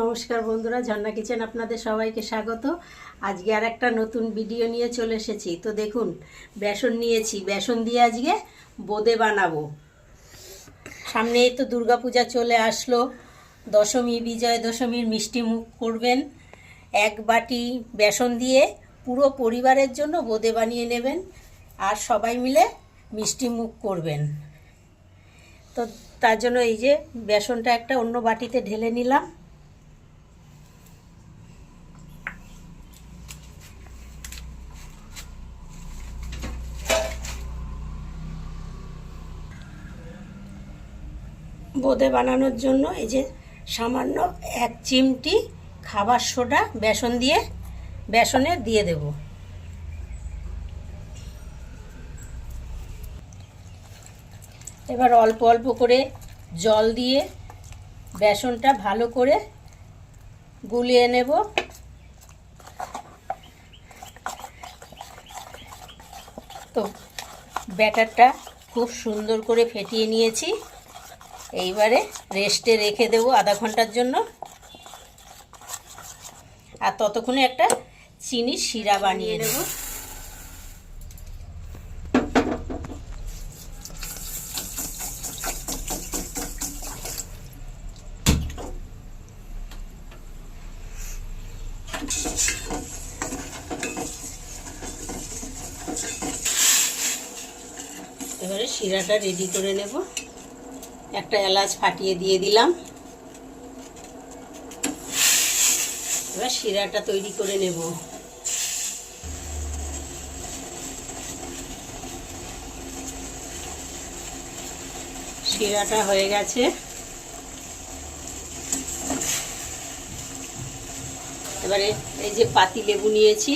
নমস্কার বন্ধুরা, ঝর্ণা কিচেন আপনাদের সবাইকে স্বাগত। আজকে আর একটা নতুন ভিডিও নিয়ে চলে এসেছি। তো দেখুন, বেসন নিয়েছি। বেসন দিয়ে আজকে বোঁদে বানাবো। সামনেই তো দুর্গাপূজা চলে আসলো। দশমী, বিজয় দশমীর মিষ্টি মুখ করবেন। এক বাটি বেসন দিয়ে পুরো পরিবারের জন্য বোঁদে বানিয়ে নেবেন আর সবাই মিলে মিষ্টি মুখ করবেন। তো তার জন্য এই যে বেসনটা একটা অন্য বাটিতে ঢেলে নিলাম। বোঁদে বানানোর জন্য এই যে সামান্য এক চিমটি খাবার সোডা বেসন দিয়ে বেসনে দিয়ে দেব। এবার অল্প অল্প করে জল দিয়ে বেসনটা ভালো করে গুলিয়ে নেব। তো ব্যাটারটা খুব সুন্দর করে ফেটিয়ে নিয়েছি। এইবারে রেস্টে রেখে দেবো আধা ঘণ্টার জন্য। আর ততক্ষণে একটা চিনি শিরা বানিয়ে নেব। এবারে শিরাটা রেডি করে নেব। একটা এলাচ ফাটিয়ে দিয়ে দিলাম। এবার শিরাটা তৈরি করে নেব। শিরাটা হয়ে গেছে। এবারে এই যে পাতি লেবু নিয়েছি,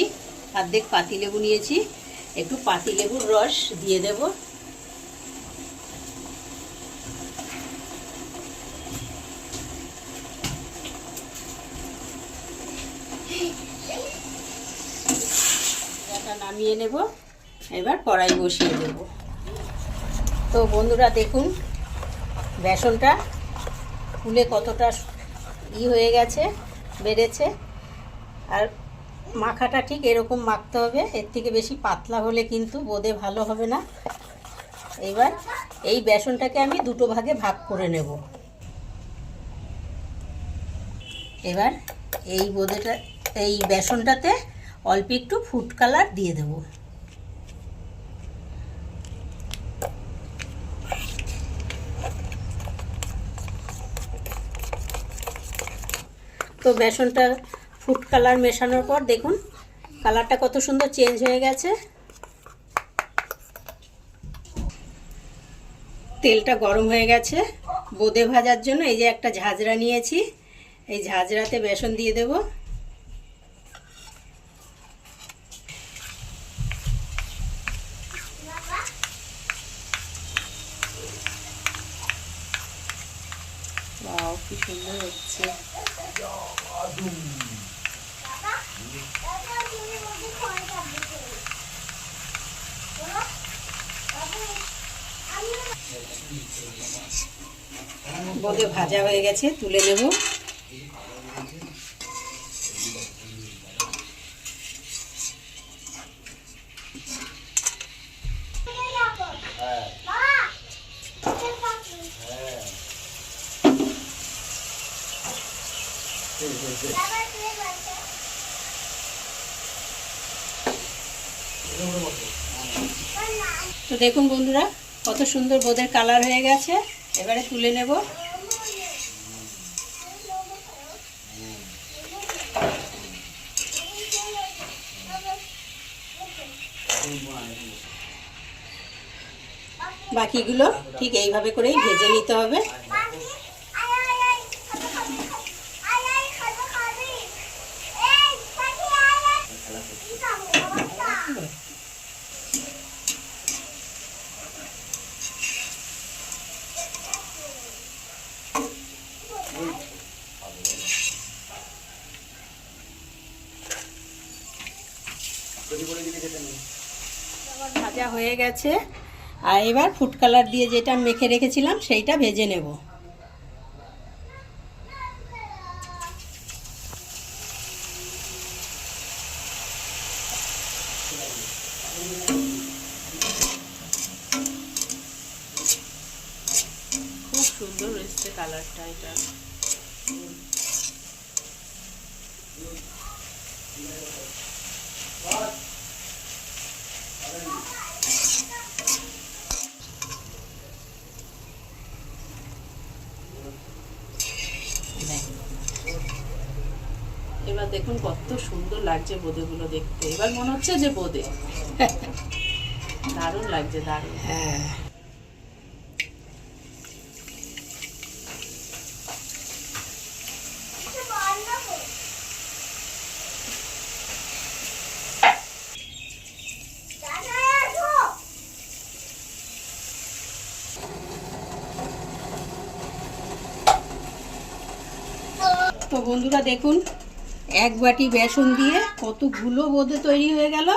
অর্ধেক পাতি লেবু নিয়েছি, একটু পাতি লেবুর রস দিয়ে দেবো। এটা নামিয়ে নেব। এবার কড়াই বসিয়ে দেব। তো বন্ধুরা, দেখুন, বেসনটা ফুলে কতটা ই হয়ে গেছে, বেড়েছে। আর মাখাটা ঠিক এরকম মাখতে হবে। এর থেকে বেশি পাতলা হলে কিন্তু বোঁদে ভালো হবে না। এবার এই বেসনটাকে আমি দুটো ভাগে ভাগ করে নেব। এবার এই বোঁদেটা, এই বেসনটাতে অল্প একটু ফুড কালার দিয়ে দেব। তো বেসনটা ফুড কালার মেশানোর পর দেখুন কালারটা কত সুন্দর চেঞ্জ হয়ে গেছে। তেলটা গরম হয়ে গেছে। বোঁদে ভাজার জন্য এই যে একটা ঝাঁঝরা নিয়েছি, এই ঝাঁঝরাতে বেসন দিয়ে দেবো। কি সুন্দর হচ্ছে। বোধে ভাজা হয়ে গেছে তুলে নেব। তো দেখুন বন্ধুরা, কত সুন্দর বোধের কালার হয়ে গেছে। এবারে তুলে নেব। বাকিগুলো ঠিক এইভাবে করেই ভেজে নিতে হবে। ভাজা হয়ে গেছে। আর এবার ফুড কালার দিয়ে যেটা মেখে রেখেছিলাম সেইটা ভেজে নেব। কালারটা এটা। এবার দেখুন কত সুন্দর লাগছে বোঁদেগুলো দেখতে। এবার মনে হচ্ছে যে বোঁদে। দারুণ লাগছে দারুণ। হ্যাঁ। তো বন্ধুরা দেখুন, এক বাটি বেসন দিয়ে কতগুলো বোঁদে তৈরি হয়ে গেল।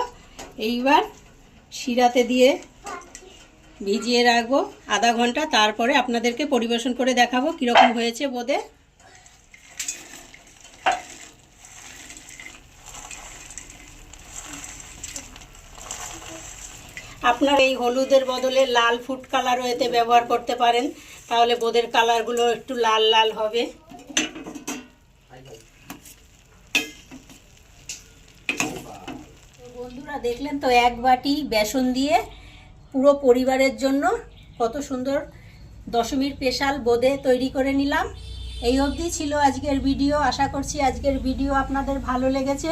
এইবার শিরাতে দিয়ে ভিজিয়ে রাখব আধা ঘণ্টা, তারপরে আপনাদেরকে পরিবেশন করে দেখাবো কীরকম হয়েছে বোঁদে। আপনার এই হলুদের বদলে লাল ফুড কালারও এতে ব্যবহার করতে পারেন, তাহলে বোঁদের কালারগুলো একটু লাল লাল হবে তো বন্ধুরা দেখলেন তো, এক বাটি বেসন দিয়ে পুরো পরিবারের জন্য কত সুন্দর দশমীর স্পেশাল বোঁদে তৈরি করে নিলাম। এই অবধি ছিল আজকের ভিডিও। আশা করছি আজকের ভিডিও আপনাদের ভালো লেগেছে।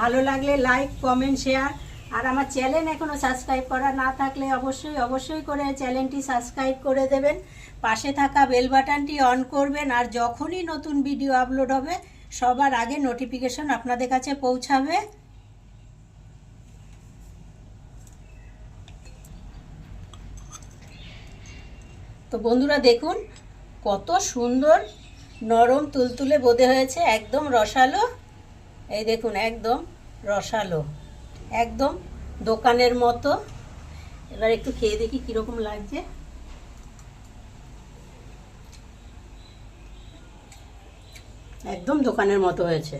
ভালো লাগলে লাইক, কমেন্ট, শেয়ার। আর আমার চ্যানেল এখনও সাবস্ক্রাইব করা না থাকলে অবশ্যই অবশ্যই করে চ্যানেলটি সাবস্ক্রাইব করে দেবেন। পাশে থাকা বেল বাটনটি অন করবেন আর যখনই নতুন ভিডিও আপলোড হবে, সবার আগে নোটিফিকেশন আপনাদের কাছে পৌঁছাবে। তো বন্ধুরা দেখুন, কত সুন্দর নরম তুলতুলে বোধে হয়েছে, একদম রসালো। এই দেখুন, একদম রসালো, একদম দোকানের মতো। এবার একটু খেয়ে দেখি কীরকম লাগছে। একদম দোকানের মতো হয়েছে।